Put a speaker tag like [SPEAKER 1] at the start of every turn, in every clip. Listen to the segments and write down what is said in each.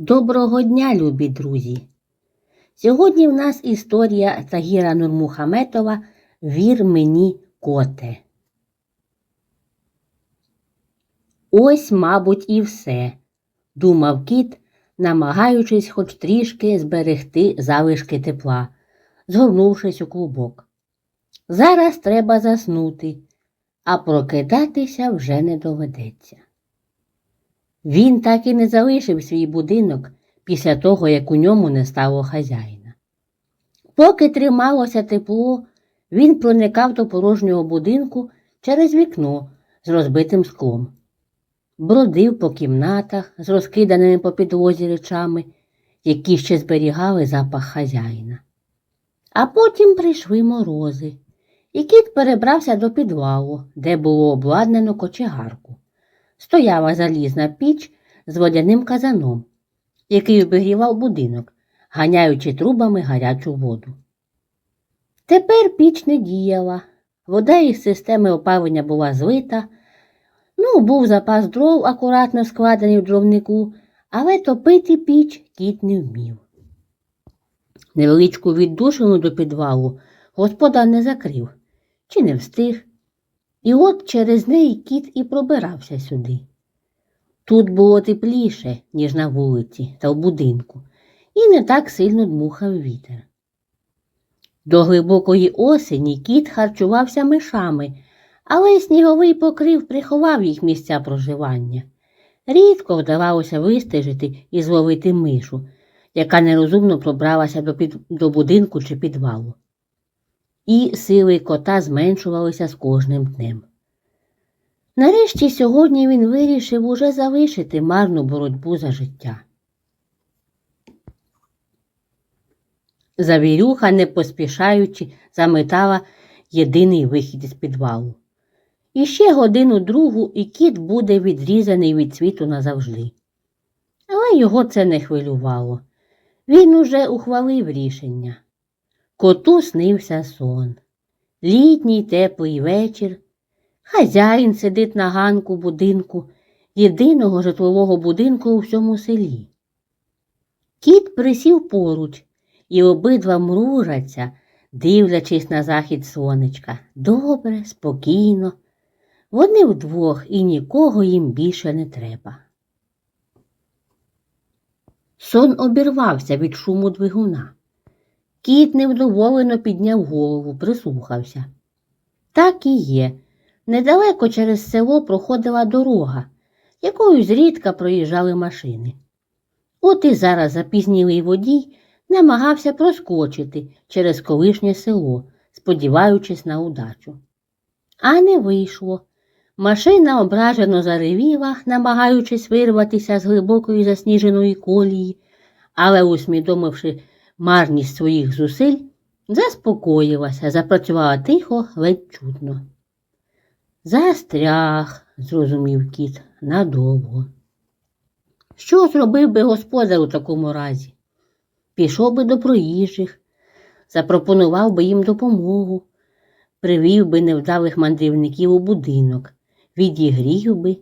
[SPEAKER 1] Доброго дня, любі друзі! Сьогодні в нас історія Тагіра Нурмухаметова Вір мені коте. Ось, мабуть, і все, думав кіт, намагаючись хоч трішки зберегти залишки тепла, згорнувшись у клубок. Зараз треба заснути, а прокидатися вже не доведеться. Він так і не залишив свій будинок після того, як у ньому не стало хазяїна. Поки трималося тепло, він проникав до порожнього будинку через вікно з розбитим склом, бродив по кімнатах з розкиданими по підлозі речами, які ще зберігали запах хазяїна. А потім прийшли морози, і кіт перебрався до підвалу, де було обладнано кочегарку стояла залізна піч з водяним казаном, який обігрівав будинок, ганяючи трубами гарячу воду. Тепер піч не діяла, вода із системи опалення була злита, ну, був запас дров акуратно складений в дровнику, але топити піч кіт не вмів. Невеличку віддушину до підвалу господар не закрив чи не встиг, і от через неї кіт і пробирався сюди. Тут було тепліше, ніж на вулиці та в будинку, і не так сильно дмухав вітер. До глибокої осені кіт харчувався мишами, але сніговий покрив приховав їх місця проживання. Рідко вдавалося вистежити і зловити мишу, яка нерозумно пробралася до, під... до будинку чи підвалу і сили кота зменшувалися з кожним днем. Нарешті сьогодні він вирішив уже залишити марну боротьбу за життя. Завірюха, не поспішаючи, заметала єдиний вихід із підвалу. І ще годину другу і кіт буде відрізаний від світу назавжди. Але його це не хвилювало. Він уже ухвалив рішення. Коту снився сон. Літній теплий вечір. Хазяїн сидить на ганку будинку, єдиного житлового будинку у всьому селі. Кіт присів поруч і обидва мружаться, дивлячись на захід сонечка. Добре, спокійно. Вони вдвох і нікого їм більше не треба. Сон обірвався від шуму двигуна. Кіт невдоволено підняв голову, прислухався. Так і є. Недалеко через село проходила дорога, якою зрідка проїжджали машини. От і зараз запізнілий водій намагався проскочити через колишнє село, сподіваючись на удачу. А не вийшло. Машина ображено заревіла, намагаючись вирватися з глибокої засніженої колії, але, усвідомивши, марність своїх зусиль, заспокоїлася, запрацювала тихо, ледь чутно. Застряг, зрозумів кіт, надовго. Що зробив би господар у такому разі? Пішов би до проїжджих, запропонував би їм допомогу, привів би невдалих мандрівників у будинок, відігрів би,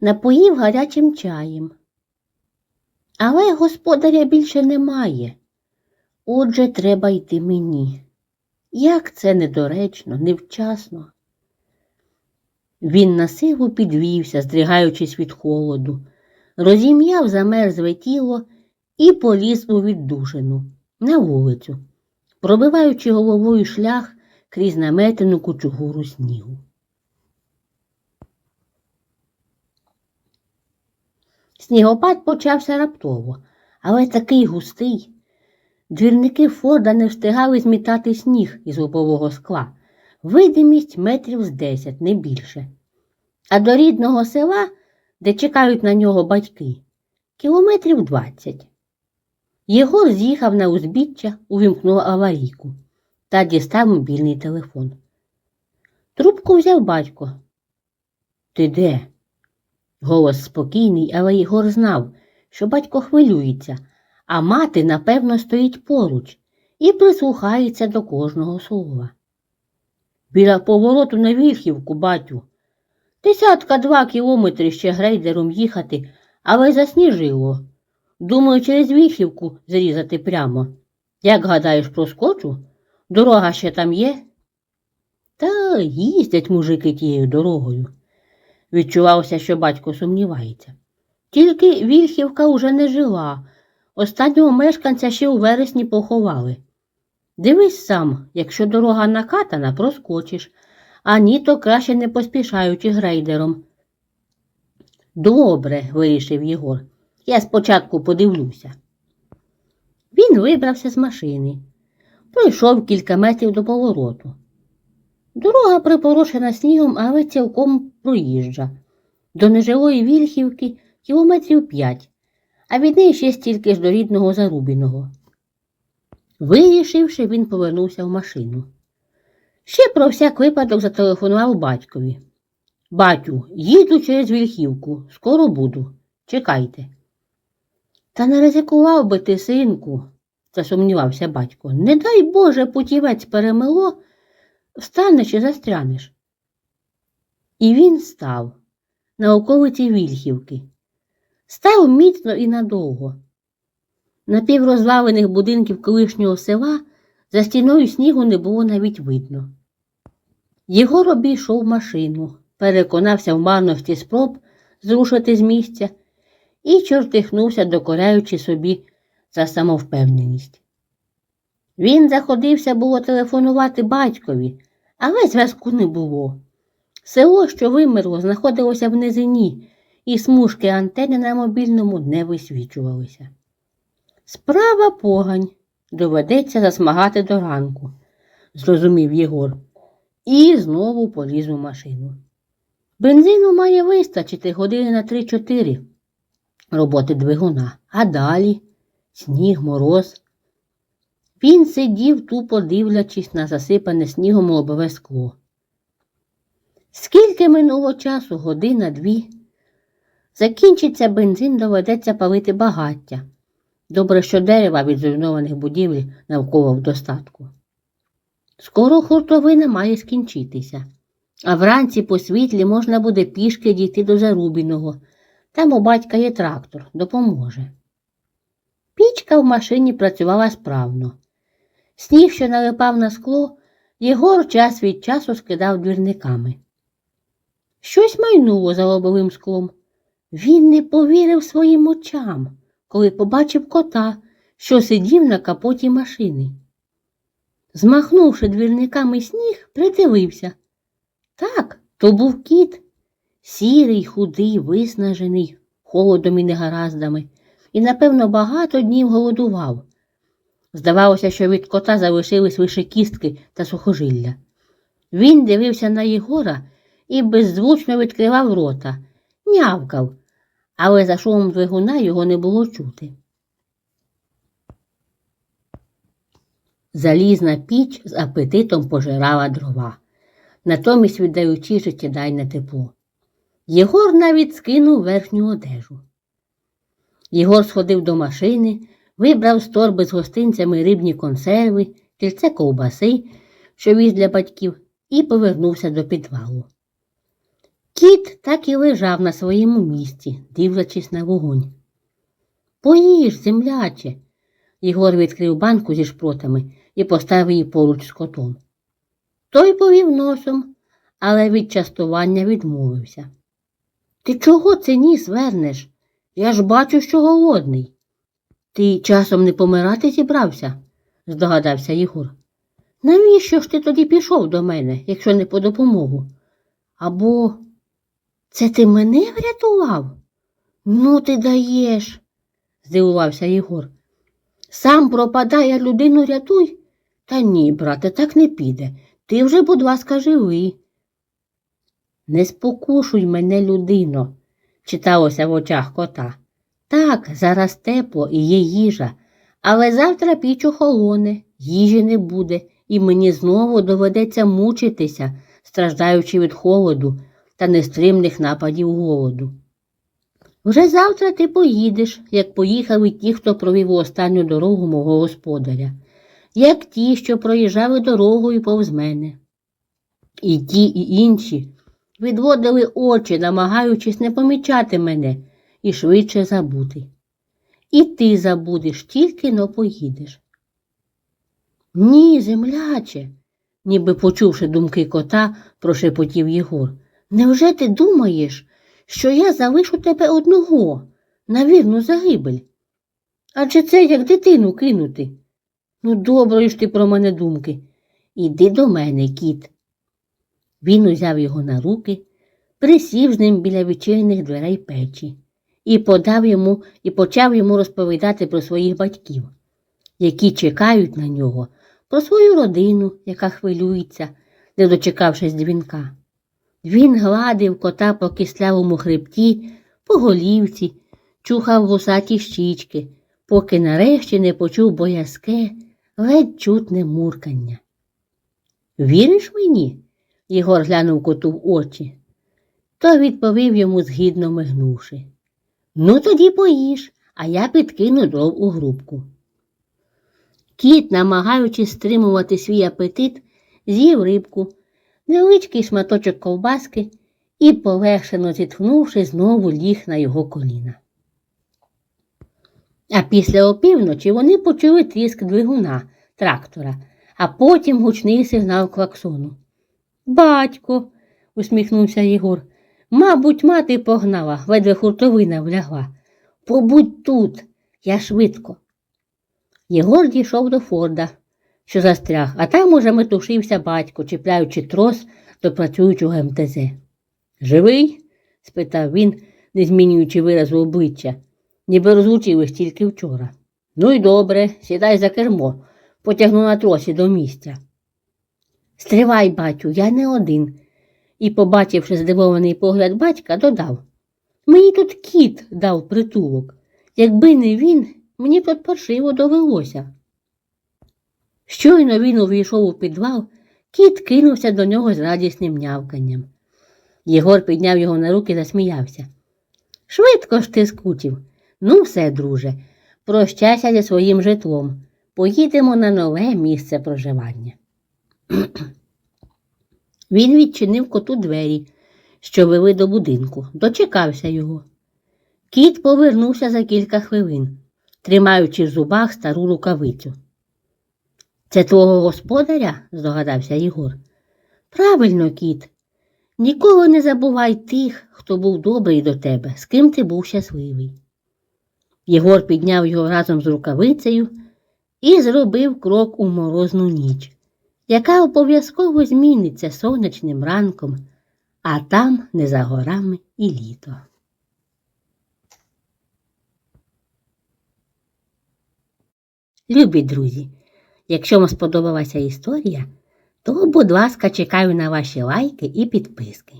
[SPEAKER 1] напоїв гарячим чаєм. Але господаря більше немає. Отже, треба йти мені. Як це недоречно, невчасно. Він на силу підвівся, здригаючись від холоду, розім'яв замерзле тіло і поліз у віддушину на вулицю, пробиваючи головою шлях крізь наметену кучугуру снігу. Снігопад почався раптово, але такий густий. Двірники Форда не встигали змітати сніг із лобового скла, видимість метрів з десять, не більше. А до рідного села, де чекають на нього батьки, кілометрів двадцять. Єгор з'їхав на узбіччя, увімкнув аварійку та дістав мобільний телефон. Трубку взяв батько. Ти де? Голос спокійний, але Єгор знав, що батько хвилюється а мати, напевно, стоїть поруч і прислухається до кожного слова. Біля повороту на Вільхівку, батю. Десятка два кілометри ще грейдером їхати, але засніжило. Думаю, через віхівку зрізати прямо. Як гадаєш, проскочу? Дорога ще там є? Та їздять мужики тією дорогою. Відчувався, що батько сумнівається. Тільки Вільхівка уже не жила. Останнього мешканця ще у вересні поховали. Дивись сам, якщо дорога накатана, проскочиш, а ні, то краще не поспішаючи грейдером. Добре, вирішив Єгор. Я спочатку подивлюся. Він вибрався з машини, пройшов кілька метрів до повороту. Дорога припорошена снігом, але цілком проїжджа. До нежилої Вільхівки кілометрів п'ять, а від неї ще стільки ж до рідного Зарубіного. Вирішивши, він повернувся в машину. Ще про всяк випадок зателефонував батькові. Батю, їду через Вільхівку, скоро буду. Чекайте. Та не ризикував би ти, синку, засумнівався батько. Не дай Боже, путівець перемело, встанеш і застрянеш. І він став на околиці Вільхівки. Став міцно і надовго. На піврозвалених будинків колишнього села за стіною снігу не було навіть видно. Єгор обійшов машину, переконався в марності спроб зрушити з місця і чортихнувся, докоряючи собі за самовпевненість. Він заходився було телефонувати батькові, але зв'язку не було. Село, що вимерло, знаходилося в низині, і смужки антени на мобільному не висвічувалися. Справа погань, доведеться засмагати до ранку, зрозумів Єгор, і знову поліз у машину. Бензину має вистачити години на 3-4 роботи двигуна, а далі сніг, мороз. Він сидів, тупо дивлячись на засипане снігом лобове скло. Скільки минуло часу, година, дві. Закінчиться бензин, доведеться палити багаття. Добре, що дерева від зруйнованих будівель навколо в достатку. Скоро хуртовина має скінчитися, а вранці по світлі можна буде пішки дійти до Зарубіного. Там у батька є трактор, допоможе. Пічка в машині працювала справно. Сніг, що налипав на скло, Єгор час від часу скидав двірниками. Щось майнуло за лобовим склом. Він не повірив своїм очам, коли побачив кота, що сидів на капоті машини. Змахнувши двірниками сніг, придивився. Так, то був кіт, сірий, худий, виснажений, холодом і негараздами, і, напевно, багато днів голодував. Здавалося, що від кота залишились лише кістки та сухожилля. Він дивився на Єгора і беззвучно відкривав рота, нявкав, але за шумом двигуна його не було чути. Залізна піч з апетитом пожирала дрова, натомість віддаючи життєдайне тепло. Єгор навіть скинув верхню одежу. Єгор сходив до машини, вибрав з торби з гостинцями рибні консерви, кільце ковбаси, що віз для батьків, і повернувся до підвалу. Кіт так і лежав на своєму місці, дивлячись на вогонь. Поїж, земляче. Єгор відкрив банку зі шпротами і поставив її поруч з котом. Той повів носом, але від частування відмовився. Ти чого це ніс вернеш? Я ж бачу, що голодний. Ти часом не помирати зібрався, здогадався Єгор. Навіщо ж ти тоді пішов до мене, якщо не по допомогу? Або це ти мене врятував? Ну, ти даєш, здивувався Єгор. Сам пропадає, людину рятуй. Та ні, брате, так не піде. Ти вже, будь ласка, живий. Не спокушуй мене, людино, читалося в очах кота. Так, зараз тепло і є їжа, але завтра піч охолоне, їжі не буде, і мені знову доведеться мучитися, страждаючи від холоду та нестримних нападів голоду. Вже завтра ти поїдеш, як поїхали ті, хто провів останню дорогу мого господаря, як ті, що проїжджали дорогою повз мене. І ті, і інші відводили очі, намагаючись не помічати мене і швидше забути. І ти забудеш, тільки но поїдеш. Ні, земляче, ніби почувши думки кота, прошепотів Єгор. Невже ти думаєш, що я залишу тебе одного на вірну загибель? Адже це як дитину кинути. Ну, доброї ж ти про мене думки. Іди до мене, кіт. Він узяв його на руки, присів з ним біля відчинених дверей печі і подав йому і почав йому розповідати про своїх батьків, які чекають на нього, про свою родину, яка хвилюється, не дочекавшись дзвінка. Він гладив кота по кислявому хребті, по голівці, чухав вусаті щічки, поки нарешті не почув боязке, ледь чутне муркання. Віриш мені? Єгор глянув коту в очі. То відповів йому згідно мигнувши. Ну, тоді поїж, а я підкину дров у грубку. Кіт, намагаючись стримувати свій апетит, з'їв рибку, невеличкий шматочок ковбаски і, полегшено зітхнувши, знову ліг на його коліна. А після опівночі вони почули тріск двигуна трактора, а потім гучний сигнал клаксону. Батько, усміхнувся Єгор. Мабуть, мати погнала, ледве хуртовина влягла. Побудь тут, я швидко. Єгор дійшов до Форда, що застряг, а там уже метушився батько, чіпляючи трос до працюючого МТЗ. Живий? спитав він, не змінюючи виразу обличчя, ніби розлучились тільки вчора. Ну й добре, сідай за кермо, потягну на тросі до місця. Стривай, батю, я не один. І, побачивши здивований погляд батька, додав Мені тут кіт дав притулок. Якби не він, мені тут паршиво довелося. Щойно він увійшов у підвал, кіт кинувся до нього з радісним нявканням. Єгор підняв його на руки і засміявся. Швидко ж ти скучив. Ну, все, друже, прощайся зі своїм житлом. Поїдемо на нове місце проживання. Він відчинив коту двері, що вели до будинку, дочекався його. Кіт повернувся за кілька хвилин, тримаючи в зубах стару рукавицю. Це твого господаря? здогадався Єгор. Правильно, кіт. Ніколи не забувай тих, хто був добрий до тебе, з ким ти був щасливий. Єгор підняв його разом з рукавицею і зробив крок у морозну ніч яка обов'язково зміниться сонячним ранком, а там не за горами і літо. Любі друзі, якщо вам сподобалася історія, то, будь ласка, чекаю на ваші лайки і підписки.